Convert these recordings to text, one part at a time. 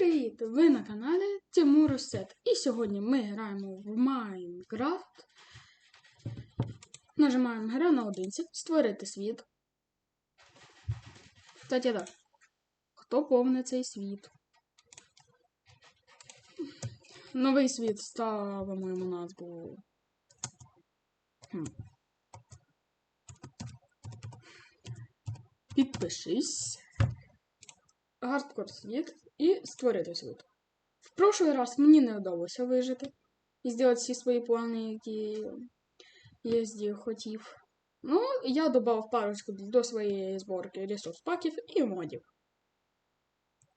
привіт! Ви на каналі Тимур Сет. І сьогодні ми граємо в Майнкрафт. Нажимаємо гра на одинці, створити світ. Кстати, так. Хто повне цей світ? Новий світ ставимо йому назву. Хм. Підпишись. Гардкор світ і створити світ. В прошлый раз мені не вдалося вижити і зробити всі свої плани, які я здесь хотів. Ну, я додав парочку до своєї зборки ресурс паків і модів.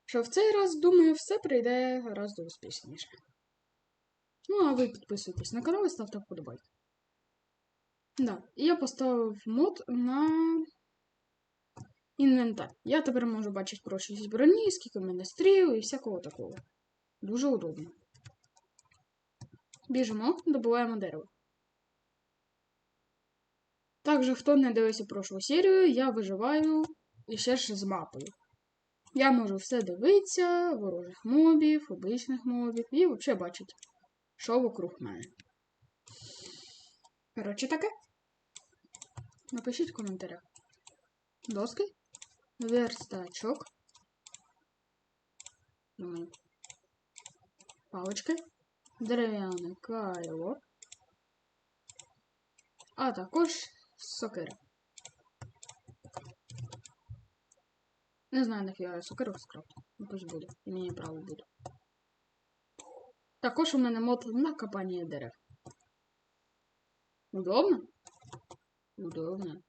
Що в цей раз, думаю, все прийде гораздо успішніше. Ну, а ви підписуйтесь на канал і ставте вподобайки. Да, я поставив мод на інвентар. Я тепер можу бачити прочість броні, скільки в мене стріл і всякого такого. Дуже удобно. Біжимо, добуваємо дерево. Також, хто не дивився прошлу серію, я виживаю і ще ж з мапою. Я можу все дивитися, ворожих мобів, обичних мобів і взагалі бачити, що вокруг мене. Коротше таке. Напишіть в коментарях. Доски? верстачок. Думаю. Палички. Дерев'яне кайло. А також сокира. Не знаю, нафіга я сокиру скрафту. Якось буде. І мені право буде. Також у мене мод на копання дерев. Удобно? Удобно.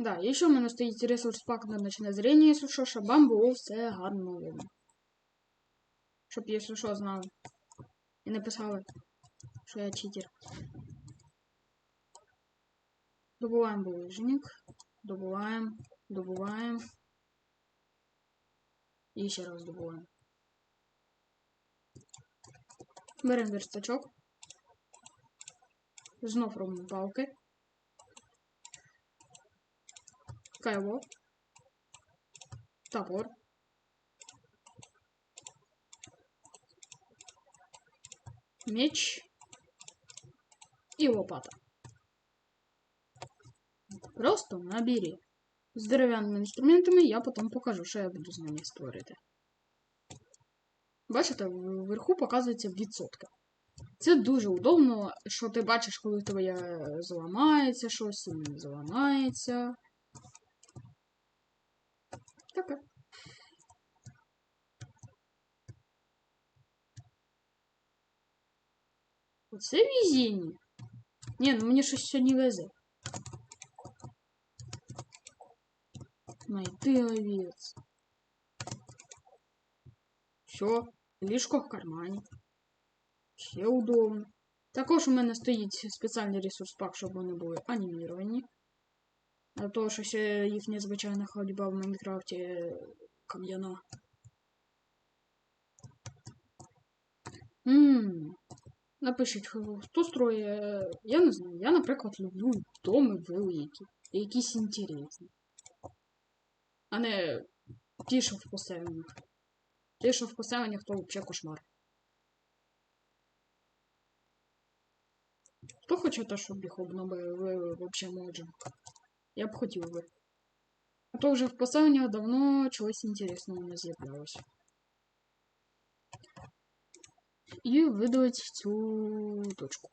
Да, і ще в мене стоїть ресурс пак на ночне зріння, якщо що, щоб вам все гарно видно. Щоб, якщо що, знали. І не писали, що я читер. Добуваємо булыжник. Добуваємо, добуваємо. І ще раз добуваємо. Беремо верстачок. Знов робимо палки. Кайло. Топор. Меч. І лопата. Просто набери. З дерев'яними інструментами я потім покажу, що я буду з ними створити. Бачите, вверху показується відсотка. Це дуже удобно, що ти бачиш, коли тебе зламається щось, не зламається. Оце везіння. Ні, ну мені щось сьогодні везе. Найти овец. Все, ліжко в кармані. Ще удобно. Також у мене стоїть спеціальний ресурс пак, щоб вони були аніміровані. А то, що ще їх незвичайна ходьба в Майнкрафті кам'яна. Ммм. Напишіть, хто строє. Я не знаю. Я, наприклад, люблю доми великі. Якісь інтересні. А не ті, що в поселеннях. Ті, що в поселеннях, то взагалі кошмар. Хто хоче те, щоб їх обновили взагалі можемо? Я б хотів би. А то вже в поселеннях давно чогось інтересного не з'являлося. І видалить цю точку.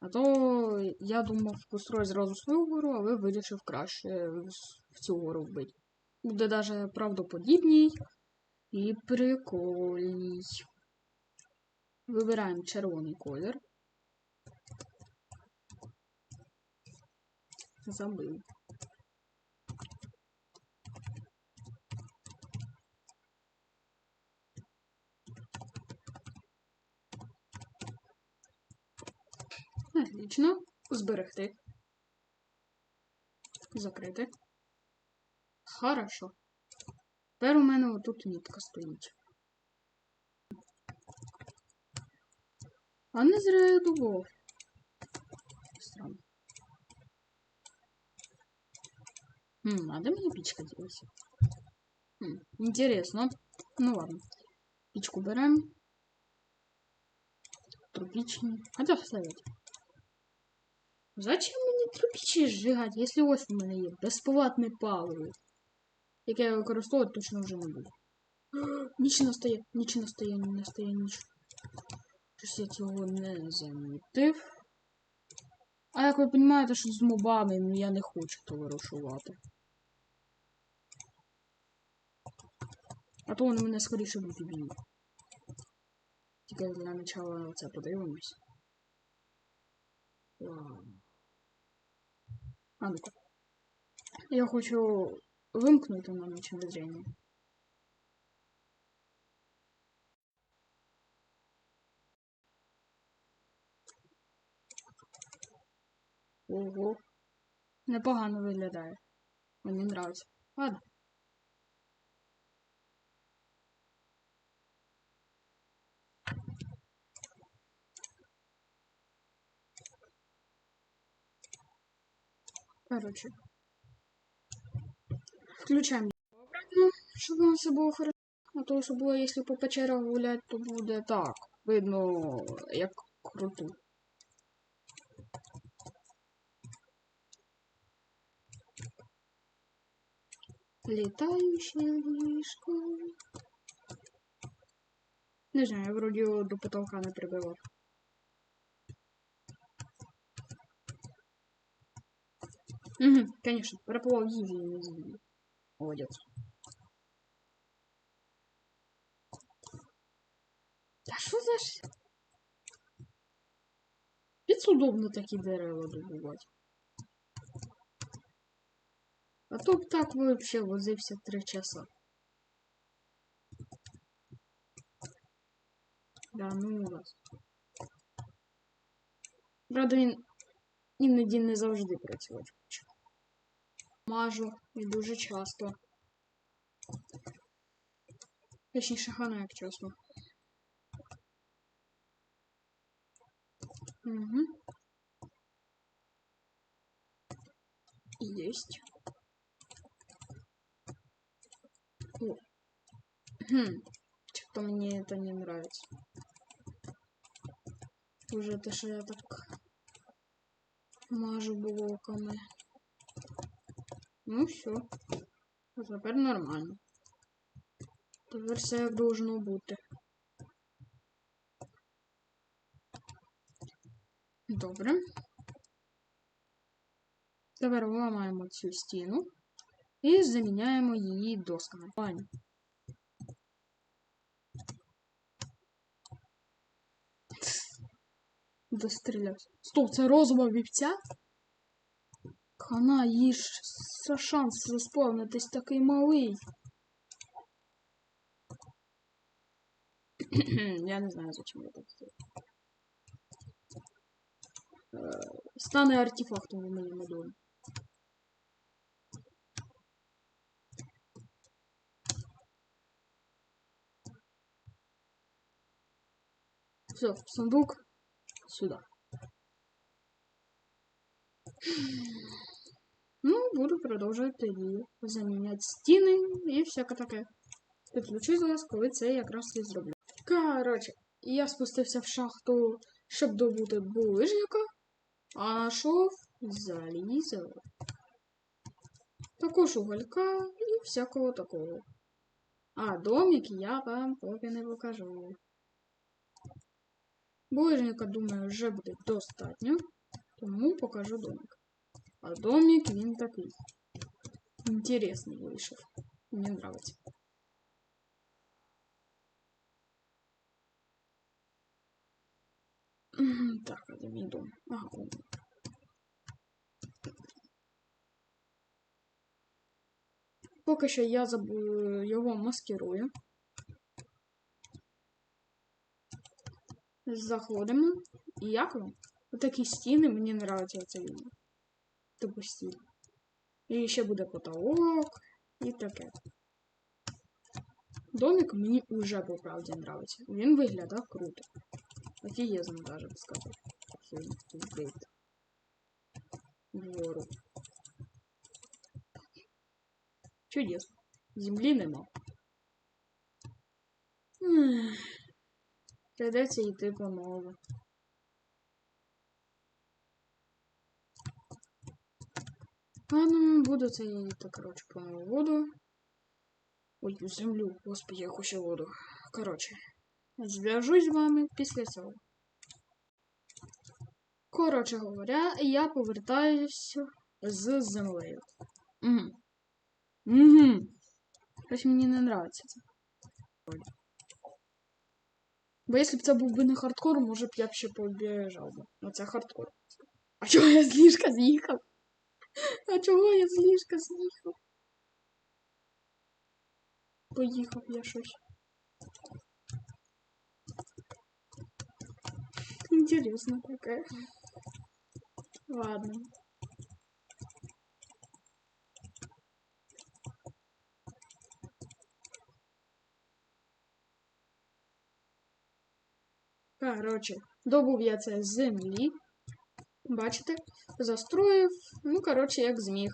А то я думав построю зразу свою гору, але вирішив краще в цю гору вбити. Буде навіть правдоподібній і прикольній. Вибираємо червоний колір. Забив. Отлично. Зберегти. Закрити. Хорошо. Тепер у мене отут нітка стоїть. А не думав. Странно. Хм, а де мені пічка ділася? Хм, интересно. Ну ладно. Пічку берем. Тропічні. Хотя вставить. Зачем мені тропічні зжигати, якщо ось у мене є безплатне паливо? Яке я використовувати точно вже не буду. Ніч настає, ніч настає, не настає ніч. Щось я цього не замітив. А як ви розумієте, що з мобами ну, я не хочу товаришувати. А то вони мене скоріше будуть б'ють. Тільки для начала це подивимось. Ладно. А ну-ка. Я хочу вимкнути на ночне зрение. Ого. Непогано виглядає. Мені нравится. Ладно. Короче. Включаем обратно, чтобы у нас все було хорошо. А то особливо, якщо по печерах гулять, то буде так. Видно, як круто. Летающее ліжко. Не знаю, я вроді до потолка не прибивав. Угу, конечно, проплывал Изи не Изи. Молодец. Да що за ж? Піц удобно такі дерева добувати. А то б так вообще возився три часа. Да, ну у вас. Правда, він іноді не завжди працювати хоче. Мажу і дуже часто. Точніше, хана як чесно. Угу. Есть. О. Хм. Что-то мне это не нравится. Уже то, что я так мажу блоками. Ну все. Тепер нормально. Тепер все як должно бути. Добре. Тепер ламаємо цю стіну і заміняємо її досками. Дострілявся. Стоп, це розова вівця? Хана, їж шанс заспавнитись такий малий. я не знаю, зачем я так сделал. Стане артефактом в моєму домі. Все, сундук сюда. Буду продовжувати тоді заміняти стіни і всяке таке. Підключусь до вас, коли це якраз і зроблю. Коротше, я спустився в шахту, щоб добути булижника, а знайшов залізо. Також уголька і всякого такого. А домик я вам поки не покажу. Булижника, думаю, вже буде достатньо, тому покажу домик. А домик він такий. Інтересний вийшов. Мені нравится. Так, а де мій дом? Ага, он. Поки що я забу... його маскирую. Заходимо. І як вам? Отакі стіни, мені нравиться це відео. Типу стіль. І ще буде потолок і таке. Домик мені вже по правді нравиться. Він виглядав круто. Офігезно даже б сказати. Вбити. Вгору. Чудесно. Землі нема. Ех, Прийдеться йти по нову. Ладно, буду це йти, коротше, по нову воду. Ой, землю, господи, я хочу воду. Коротше, зв'яжусь з вами після цього. Коротше говоря, я повертаюся з землею. Угу. Угу. Щось мені не нравиться це. Бо якщо б це був би не хардкор, може б я б ще побіжав би. Ну це хардкор. А чого я з ліжка з'їхав? А чого я з ліжка з'їхав? Поїхав я щось. Интересно такая. Ладно. Короче, добув я це з землі. Бачите? Застроїв. Ну, короче, як зміг.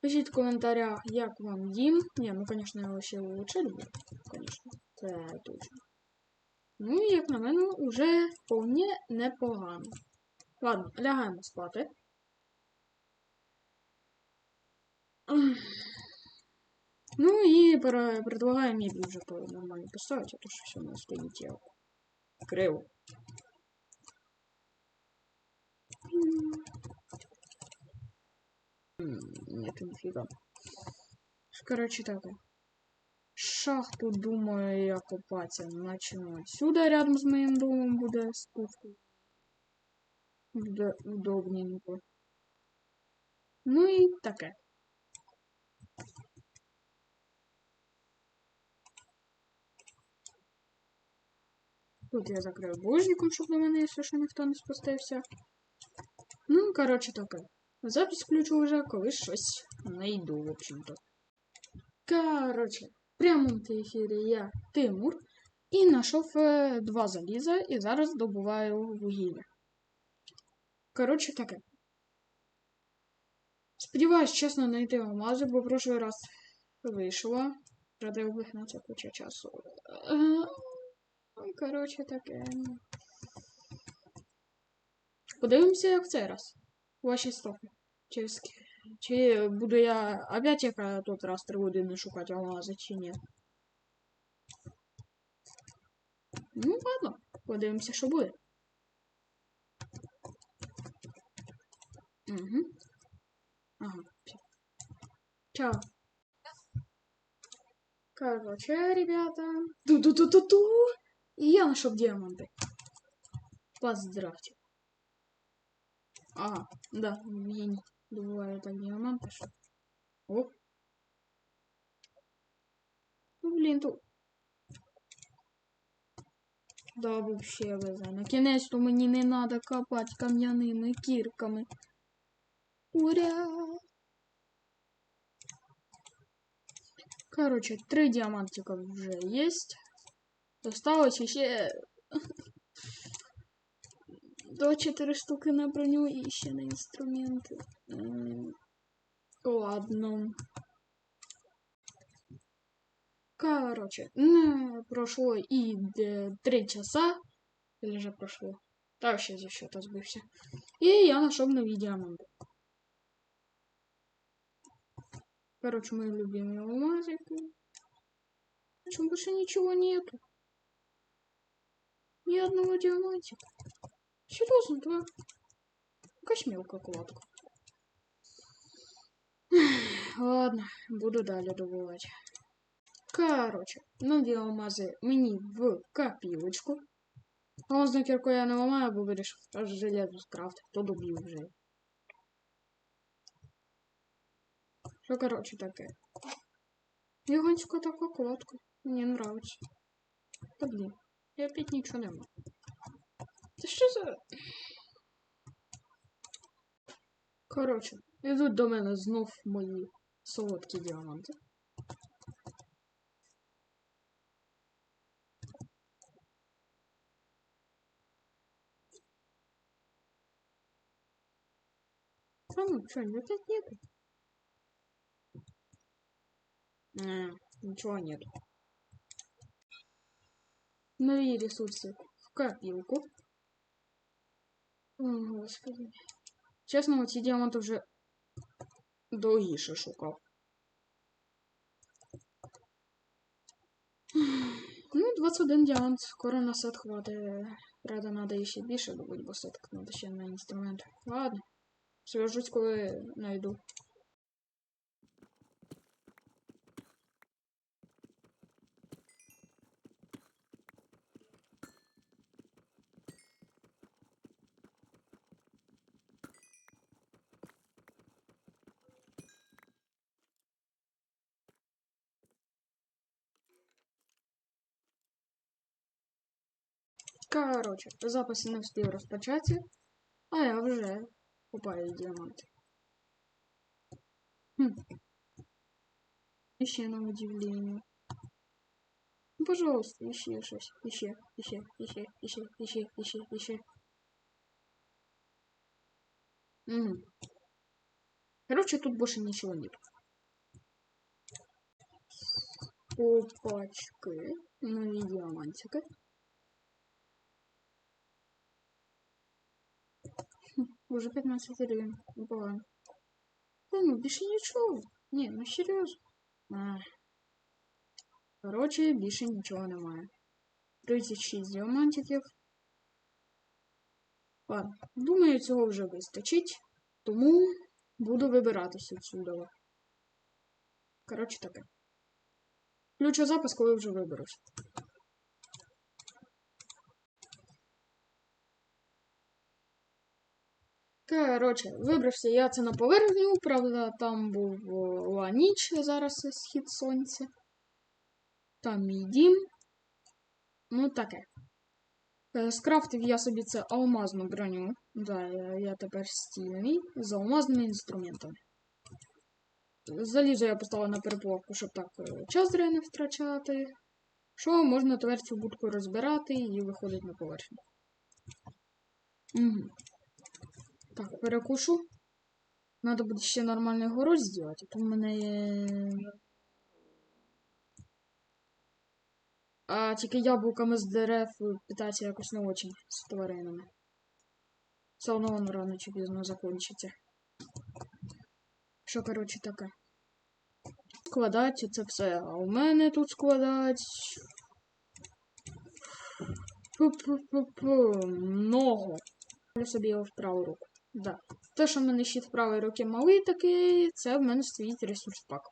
Пишіть в коментарях, як вам дім. Ні, ну, я його ще лучше люблю. Конечно. Це точно. Ну, і, як на мене, вже вполне непогано. Ладно, лягаємо спати. Ну і предлагаю мебель по нормально поставити, а то що все у нас стоїть як криво. Нет, нифига. Короче, так. Шахту, думаю, я копаться начну отсюда, рядом с моим домом буде спуску. Буде удобненько. Ну і таке. Тут я закрию божником, щоб на мене, якщо що ніхто не спустився. Ну, коротше, таке. Запись включу вже, коли щось знайду, в общем-то. Коротше, в прямому ефірі я Тимур і знайшов е, два заліза і зараз добуваю вугілля. Коротше, таке. Сподіваюсь, чесно, знайти алмази, бо в прошлий раз вийшло. Правда, на куча часу. Е, ну, Коротше, таке. Подивимося, як цей раз. Ваші. Чи, ск- чи буду я опять як е, тот раз три години шукати алмази, чи ні? Ну, ладно, подивимося, що буде. Угу. Ага, все. Чао. Короче, ребята. Ту-ту-ту-ту-ту. И я нашел диаманты. Поздравьте. Ага, да, я не добываю так диаманты, что... Оп. Ну, блин, тут... Да, вообще везе. На кінець то мені не надо копати кам'яними кірками. Ура! Короче, три диамантика уже есть. Осталось еще до 4 штуки на броню і ще на інструменти. М, Ладно. Короче, прошло и 3 часа. Или же прошло? Да, вообще за счета сбился. И я нашел новые диаманты. Короче, мои любимые алмазики. Причем больше ничего нету. Ни одного диамантика. Серьезно, да? Какая мелкая кладка. Ладно, буду далее добывать. Короче, нові алмази мені в копілочку. Алмазну кірку я не ламаю, бо вирішив аж железо скрафтити, то добив вже. Що, короче, таке. Гігантська така кладка. Мені нравится. Та блін, я опять нічого нема. Це що за... Коротше, ідуть до мене знов мої солодкі діаманти. А ну что, опять нету? Не, ничего нет. Нові ресурси в копилку. Господи. Чесно, оці діаманти вже довгіше шукав. Ну, 21 діамант, скоро на сет хватить. Правда, надо ще більше добути, бо сеток треба ще на інструмент. Ладно. Свяжусь, коли найду. Короче, запис не встиг розпочати, а я вже купаю діаманти. Хм. Ще на удивление. Ну, пожалуйста, еще щось. Еще, еще, еще, еще, еще, еще, еще. Угу. Короче, тут больше ничего нет. Опачки. Нові діамантики. Уже 15 гривень. Непогано. Та ну, більше нічого. Ні, ну серйозно. А. Короче, більше нічого немає. 36 діамантиків. Ладно, думаю, цього вже вистачить. Тому буду вибиратися відсюди. Коротше таке. Включу запис, коли вже виберусь. Коротше, вибрався я це на поверхню, правда, там була ніч, зараз схід сонця. Там мій дім. Ну, таке. Скрафтив я собі це алмазну броню. Да, я, тепер стільний з алмазними інструментами. Залізо я поставила на переплавку, щоб так час зря не втрачати. Що можна тепер будку розбирати і виходить на поверхню. Угу. Так, перекушу. Надо буде ще нормальний город зробити. Тут в мене є. А тільки яблуками з дерев питатися якось не очень з тваринами. Все одно воно рано чи пізно закінчиться. Що, коротше, таке? Складати це все. А у мене тут складать. Пу-пу-пу-пу. Много. Я собі його в праву руку. Да. Те, що в мене щит правої руки малий такий, це в мене стоїть ресурс пак.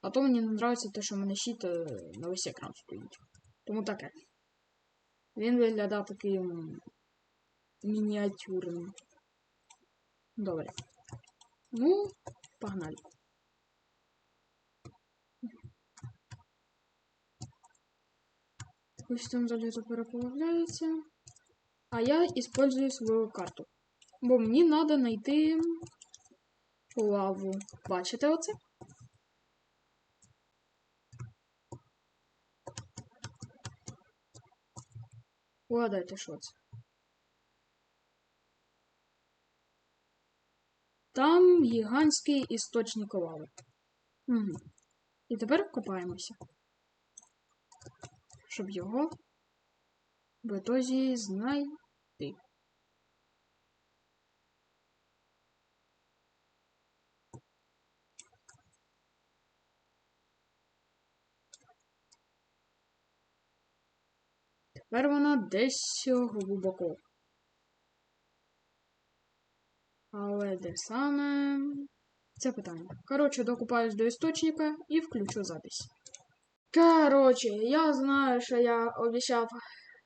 А то мені не подобається те, що в мене щит е, на весь екран стоїть. Тому таке. Він виглядав таким мініатюрним. Добре. Ну, погнали. Ось там залізо переплавляється. А я использую свою карту. Бо мені треба знайти лаву. Бачите оце? Угадайте, що це? Там гігантський істочник лави. Угу. І тепер копаємося. Щоб його в ітозі знайти. Тепер вона десь глибоко. Але де саме? Це питання. Коротше, докупаюсь до істочника і включу запись. Коротше, я знаю, що я обіцяв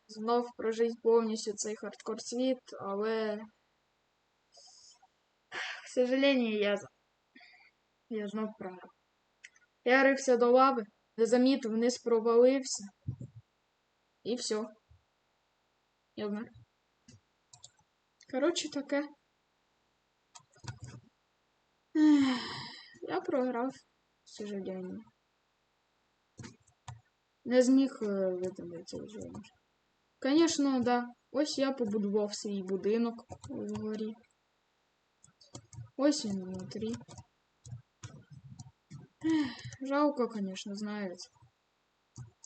знов прожити повністю цей хардкор світ, але. К сожалению, я я знов програв. Я рився до лави, де заміт вниз провалився. І все. Я вмер. Коротше, таке. Я програв сожаління. Не зміг е, витримати цей вже. Звісно, да. Ось я побудував свій будинок вгорі. Ось він внутрі. Ех, Жалко, конечно, знаете.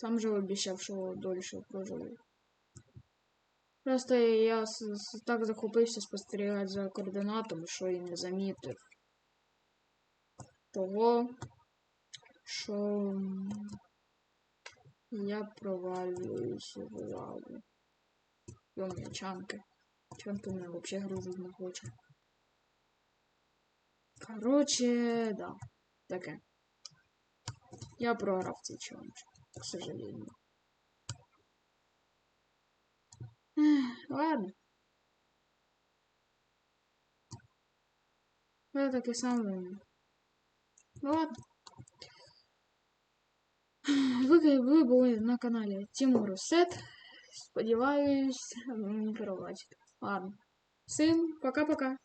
Сам же обіцяв, що дольше проживу. Просто я так захопився спостерігати за координатами, що і не замітив. Того, що я провалююся в лаву. Йомі, чанки. Чанки мене взагалі грузить не хоче. Короче, да. Таке. Я програв цей челендж, к сожалению. Ладно. Я таке саме. Ну ладно. Ви були на каналі Тимур Сет. Сподіваюсь, мені пробачите. Ладно. Всім пока-пока.